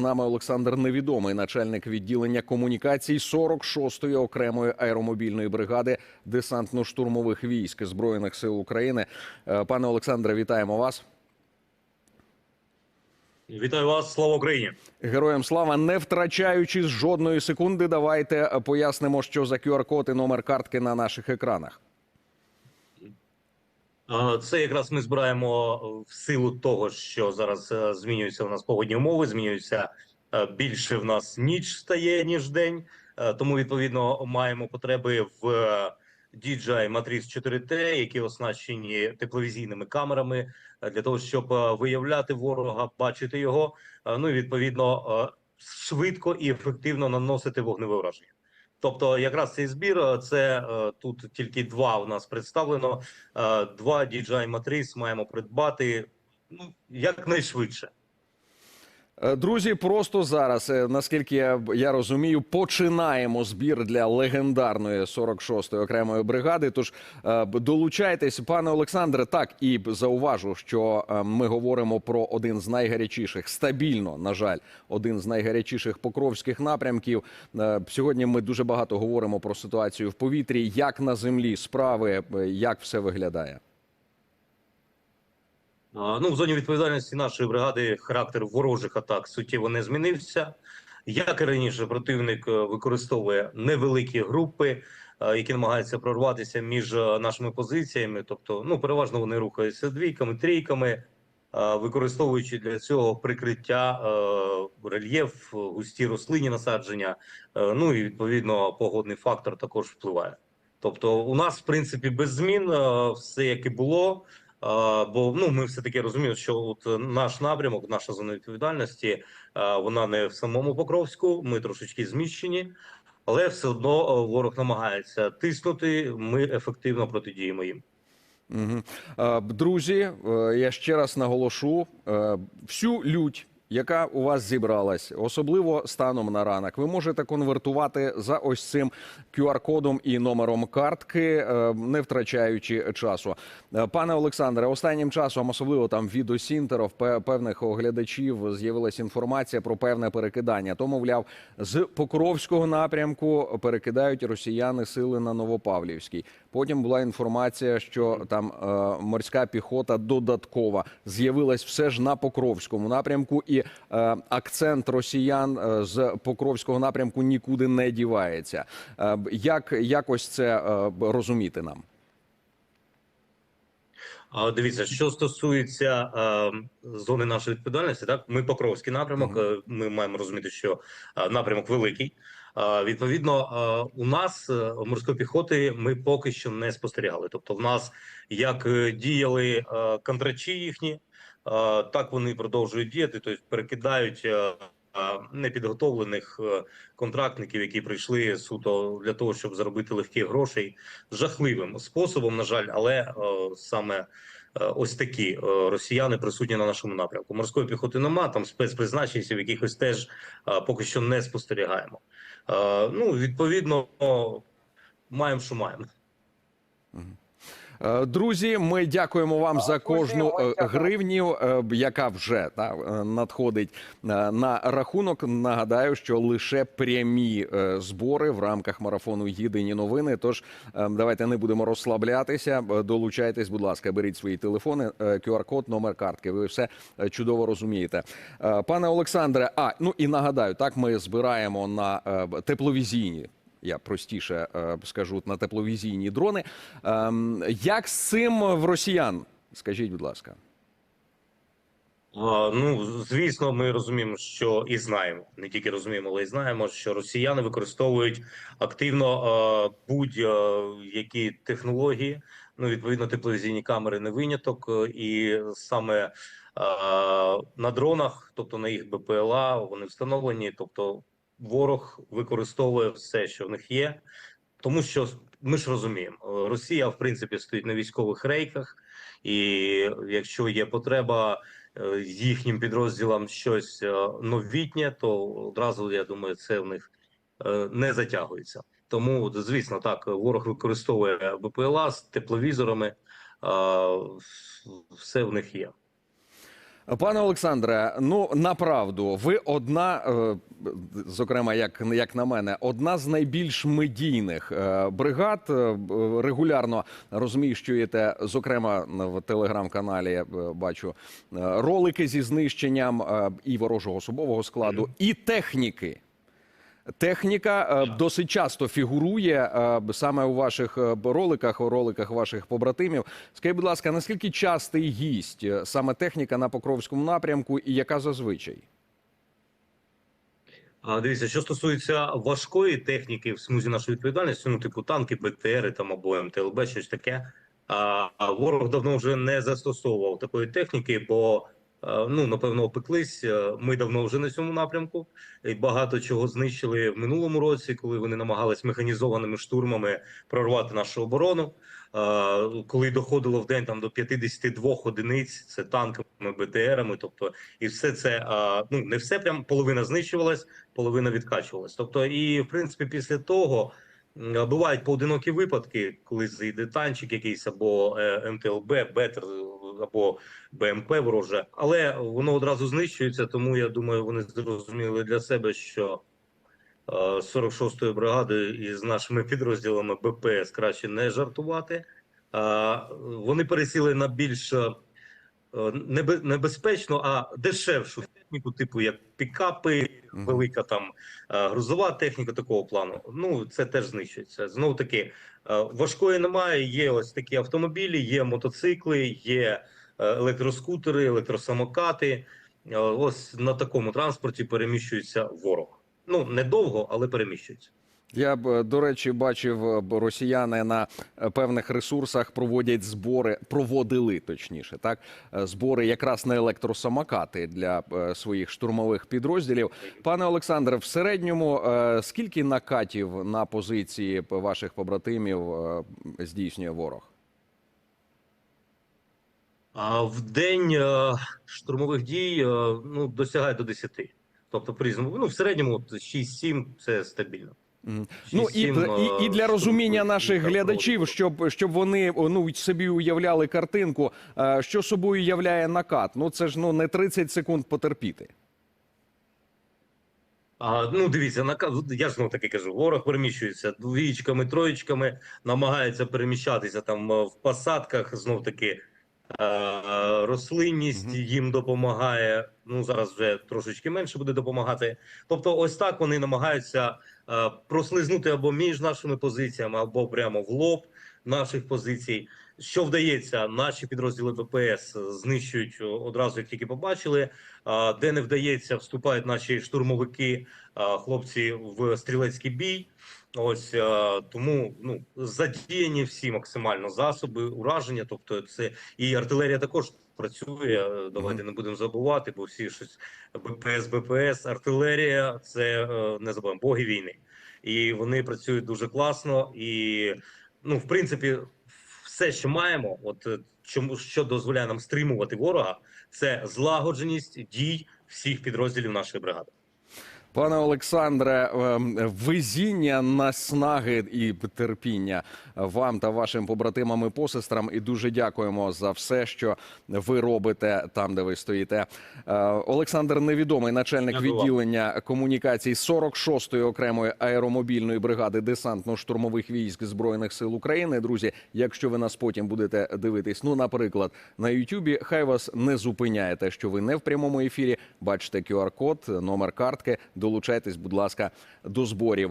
нами Олександр Невідомий, начальник відділення комунікацій 46-ї окремої аеромобільної бригади десантно-штурмових військ збройних сил України. Е, Пане Олександре, вітаємо вас. Вітаю вас, слава Україні! Героям слава, не втрачаючи жодної секунди, давайте пояснимо, що за QR-код і номер картки на наших екранах. А, Це якраз ми збираємо в силу того, що зараз е, змінюються у нас погодні умови, змінюються е, більше в нас ніч стає ніж день. Е, Тому відповідно маємо потреби в е, DJI Matrix 4T, які оснащені тепловізійними камерами е, для того, щоб е, виявляти ворога, бачити його. е, Ну і відповідно е, швидко і ефективно наносити вогневе враження. Тобто, якраз цей збір е, це е, тут тільки два у нас представлено. Е, Два DJI Matrix маємо придбати ну якнайшвидше. Е, Друзі, просто зараз, е, наскільки я, я розумію, починаємо збір для легендарної 46-ї окремої бригади. Тож е, долучайтесь, пане Олександре. Так і зауважу, що ми говоримо про один з найгарячіших, стабільно, на жаль, один з найгарячіших покровських напрямків. Сьогодні ми дуже багато говоримо про ситуацію в повітрі, як на землі справи, як все виглядає. Ну, в зоні відповідальності нашої бригади характер ворожих атак суттєво не змінився. Як і раніше, противник е, використовує невеликі групи, е, які намагаються прорватися між е, нашими позиціями. Тобто, ну переважно вони рухаються двійками, трійками, використовуючи для цього прикриття рельєф, густі рослинні насадження. Ну і відповідно погодний фактор також впливає. Тобто, у нас в принципі без змін все як і було. Бо ну ми все таки розуміємо, що от е, наш напрямок, наша зона відповідальності, вона не в самому Покровську. Ми трошечки зміщені, але все одно е, ворог намагається тиснути. Ми ефективно протидіємо їм. Друзі, е, я ще раз наголошу е, всю лють. Яка у вас зібралась, особливо станом на ранок, ви можете конвертувати за ось цим QR-кодом і номером картки, е, не втрачаючи часу. Е, Пане Олександре, останнім часом, особливо там від осінтеров, певних оглядачів, з'явилася інформація про певне перекидання. То, мовляв, з Покровського напрямку перекидають росіяни сили на Новопавлівський. Потім була інформація, що там е, морська піхота додаткова з'явилась все ж на Покровському напрямку, і е, акцент росіян е, з Покровського напрямку нікуди не дівається. Е, як якось це е, розуміти нам? А дивіться, що стосується е, зони нашої відповідальності, так ми Покровський напрямок. Mm -hmm. Ми маємо розуміти, що напрямок великий. Е, відповідно, е, у нас е, морської піхоти ми поки що не спостерігали. Тобто, в нас як діяли контрачі їхні, так вони продовжують діяти, тобто перекидають. Непідготовлених контрактників, які прийшли суто для того, щоб заробити легкі грошей, жахливим способом, на жаль, але е, саме ось такі е, росіяни присутні на нашому напрямку. Морської піхоти нема, там спецпризначенців, якихось теж е, поки що не спостерігаємо. Е, Ну, відповідно, маємо, що маємо. Е, Друзі, ми дякуємо вам за кожну е, гривню, е, яка вже та, надходить на рахунок. Нагадаю, що лише прямі збори в рамках марафону Єдині новини. Тож давайте не будемо розслаблятися. Долучайтесь, будь ласка, беріть свої телефони, QR-код, номер картки. Ви все чудово розумієте. Пане Олександре, а ну і нагадаю, так ми збираємо на тепловізійні я простіше е, скажу на тепловізійні дрони. Ем, як з цим в росіян? Скажіть, будь ласка. Ну, звісно, ми розуміємо, що і знаємо, не тільки розуміємо, але й знаємо, що росіяни використовують активно е, будь-які технології. Ну, відповідно, тепловізійні камери не виняток, е, і саме на дронах, тобто на їх БПЛА, вони встановлені. Тобто, ворог використовує все, що в них є, тому що ми ж розуміємо, е, Росія в принципі стоїть на військових рейках, і якщо є потреба е, їхнім підрозділам щось е, новітнє, то одразу я думаю, це в них не затягується. Тому, звісно, так ворог використовує БПЛА з тепловізорами, все в них є. Пане Олександре, ну направду, ви одна, е, зокрема, як, як на мене, одна з найбільш медійних е, бригад. Е, Регулярно розміщуєте, зокрема в телеграм-каналі бачу ролики зі знищенням і ворожого особового складу, і техніки. Техніка е, досить часто фігурує е, саме у ваших е, роликах, у роликах ваших побратимів. Скажіть, будь ласка, наскільки частий гість саме техніка на Покровському напрямку, і яка зазвичай? А дивіться, що стосується важкої техніки в смузі нашої відповідальності, ну типу танки, БТРи там або МТЛБ, щось таке. А, ворог давно вже не застосовував такої техніки, бо ну напевно опеклись. Е, Ми давно вже на цьому напрямку і багато чого знищили в минулому році, коли вони намагались механізованими штурмами прорвати нашу оборону. Е, Коли доходило в день там до 52 одиниць, це танками, БТРами, тобто і все це е, ну не все прям половина знищувалась, половина відкачувалась. Тобто, і в принципі, після того бувають поодинокі випадки, коли зайде танчик якийсь або е, МТЛБ, Бетер або БМП вороже, але воно одразу знищується. Тому я думаю, вони зрозуміли для себе, що е, 46-ї бригади із нашими підрозділами БПС краще не жартувати. Вони пересіли на більш е, небезпечну, а дешевшу техніку, типу як пікапи, велика там е, грузова техніка такого плану. Ну це теж знищується. Знову таки е, важкої немає. Є ось такі автомобілі, є мотоцикли, є е, електроскутери, електросамокати. Ось на такому транспорті переміщується ворог. Ну недовго, але переміщується. Я б е, до речі бачив, е, росіяни на е, певних ресурсах проводять збори, проводили точніше, так збори якраз на електросамокати для своїх штурмових підрозділів. Пане Олександре, в середньому скільки накатів на позиції ваших побратимів здійснює ворог? А в день штурмових дій ну досягає до 10. Тобто по різному. Ну в середньому 6-7 це стабільно. Ну і, і, і для розуміння наших глядачів, щоб щоб вони ну собі уявляли картинку, е, що собою являє накат. Ну це ж ну не 30 секунд потерпіти. А, ну дивіться, на я ж таки кажу, ворог переміщується двічками, троєчками, намагається переміщатися там е, в посадках. Знов таки рослинність Мгм. їм допомагає. Ну зараз вже трошечки менше буде допомагати. Тобто, ось так вони намагаються е, прослизнути або між нашими позиціями, або прямо в лоб наших позицій. Що вдається, наші підрозділи ВПС знищують одразу, як тільки побачили. Де не вдається, вступають наші штурмовики, хлопці в стрілецький бій. Ось а, тому ну задіяні всі максимально засоби ураження. Тобто, це і артилерія також працює. Давайте не будемо забувати, бо всі щось БПС, БПС, артилерія це е, не забуваємо боги війни, і вони працюють дуже класно. І ну, в принципі, все, що маємо, от е, чому що дозволяє нам стримувати ворога, це злагодженість дій всіх підрозділів нашої бригади. Пане Олександре, ем, везіння, наснаги і терпіння вам та вашим побратимам і посестрам. І дуже дякуємо за все, що ви робите там, де ви стоїте. Е, Олександр Невідомий, начальник відділення комунікацій 46-ї окремої аеромобільної бригади десантно-штурмових військ збройних сил України. Друзі, якщо ви нас потім будете дивитись, ну наприклад, на Ютубі, хай вас не зупиняє те, що ви не в прямому ефірі. Бачите QR-код, номер картки. Долучайтесь, будь ласка, до зборів.